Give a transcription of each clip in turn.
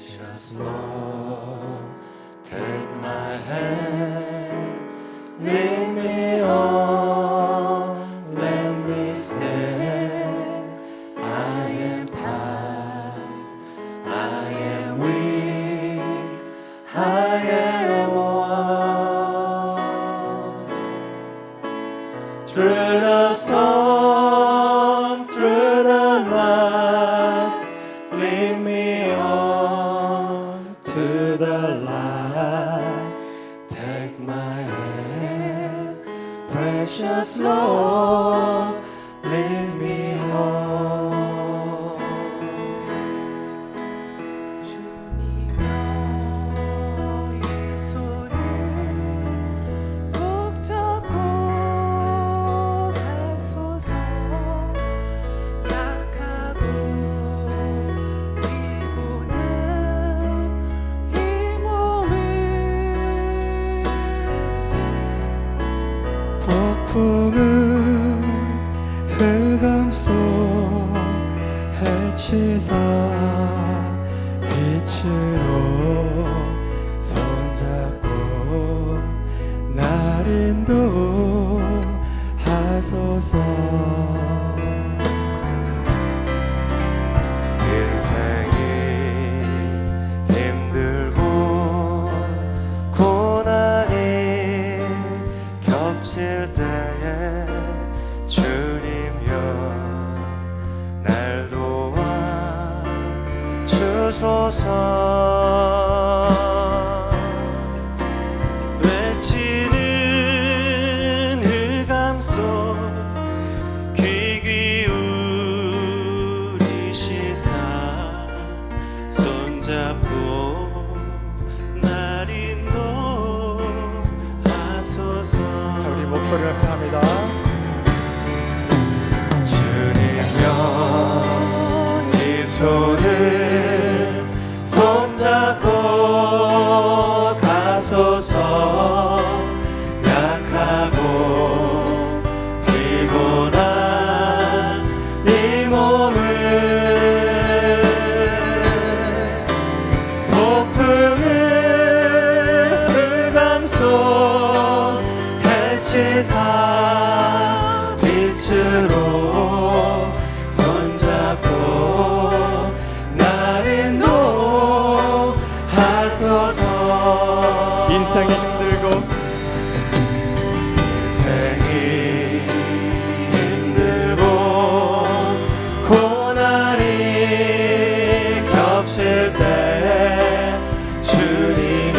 Just us, Lord. Take my hand, lead me on. 주소서. 세상 빛으로 손잡고 나를 노하소서. 인생이 힘들고 인생이 힘들고 고난이 겹칠 때 주님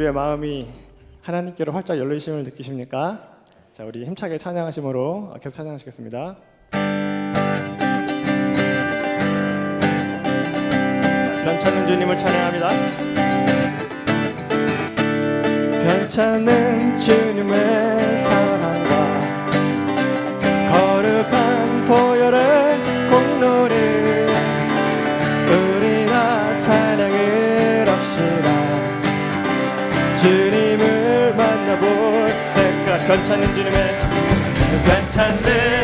우리의 마음이 하나님께로 활짝 열리심을 느끼십니까? 자, 우리 힘차게 찬양하심으로 계속 찬양하시겠습니다. 괜찮은 주님을 찬양합니다. 괜찮은 주님을 괜찮은지 놈의 괜찮네.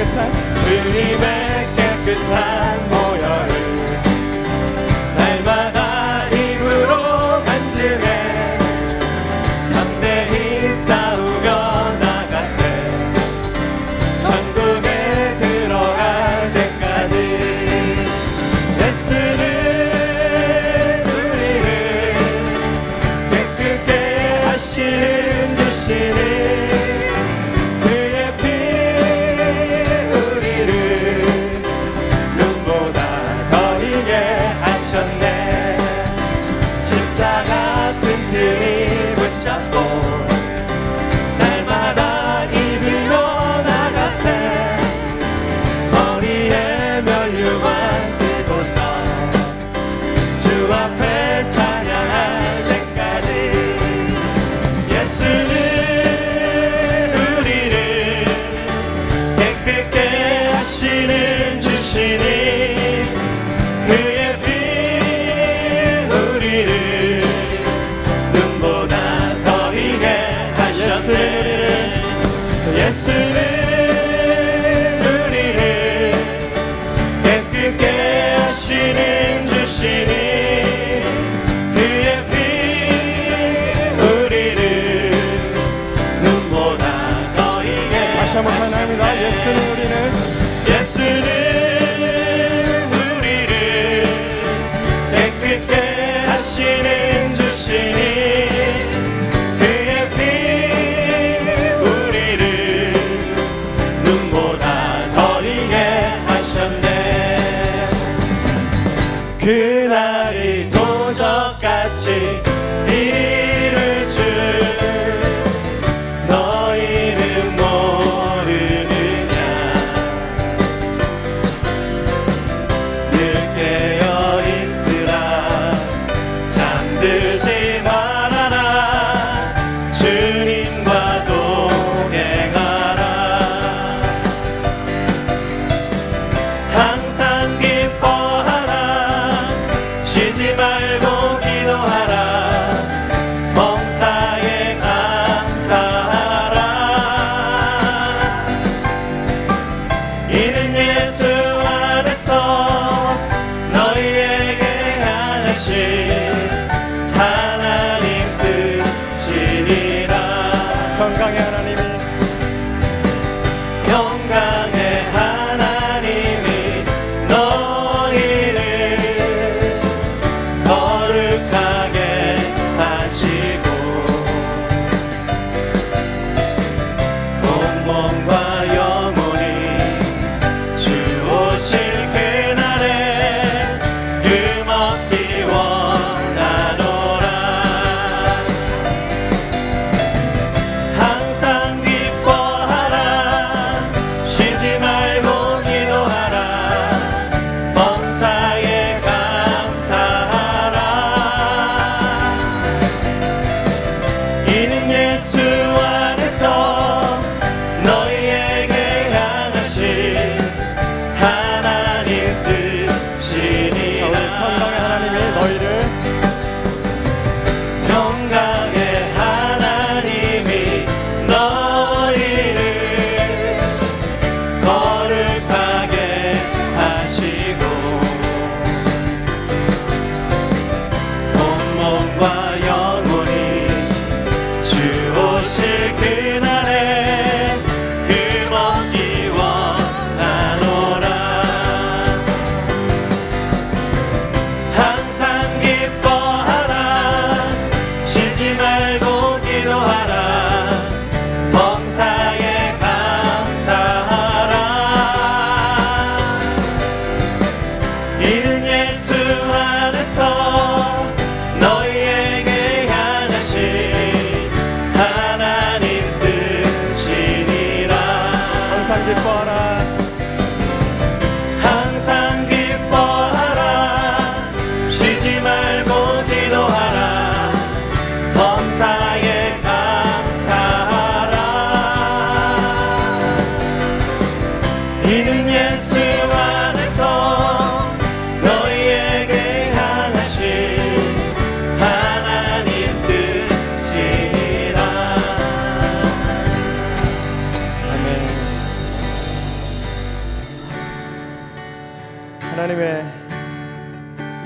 깨끗한 주님의 깨끗한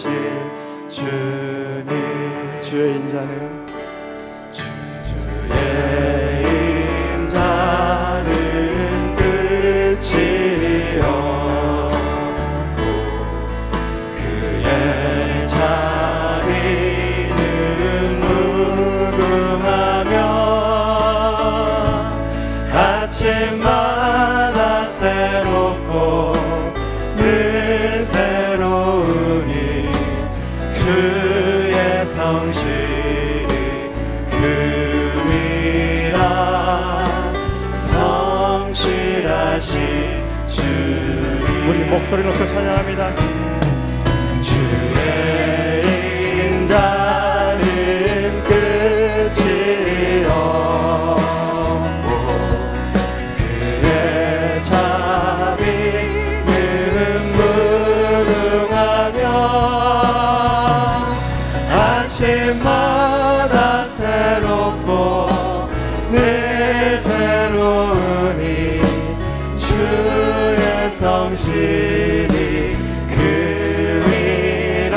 하신 주 성실이 금이라 성실하신 주님 우리 목소리 높여 찬양합니다. 아침마다 새롭고 늘 새로우니 주의 성실이 금이라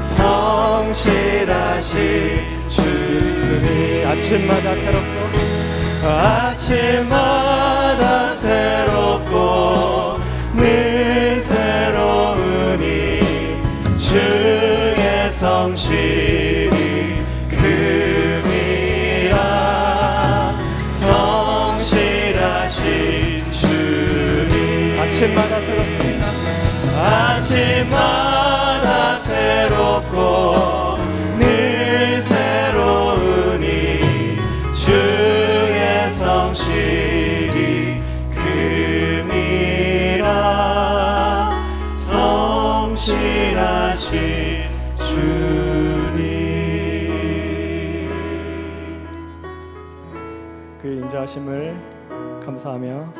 성실하신 주님 아침마다 새롭고 아침마다 하심을 감사하며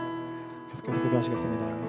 계속해서 기도하시겠습니다.